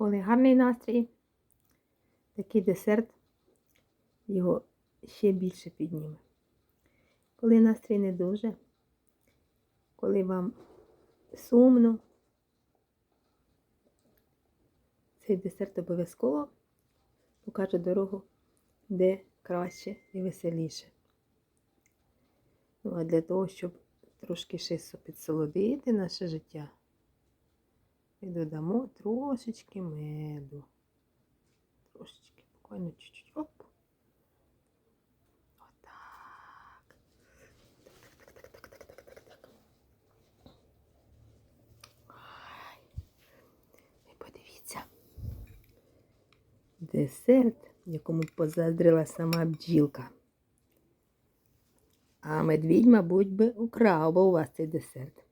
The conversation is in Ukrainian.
Коли гарний настрій, такий десерт його ще більше підніме. Коли настрій не дуже, коли вам сумно, цей десерт обов'язково покаже дорогу, де краще і веселіше. Ну, а для того, щоб трошки ще підсолодити наше життя, і додамо трошечки меду. Трошечки, буквально чуть-чуть. Оп. Отак. Так-так-так-так-так-так-так. Ай. І подивіться. Десерт, якому позаздрила сама бджілка. А медвідь, мабуть, би украв би у вас цей десерт.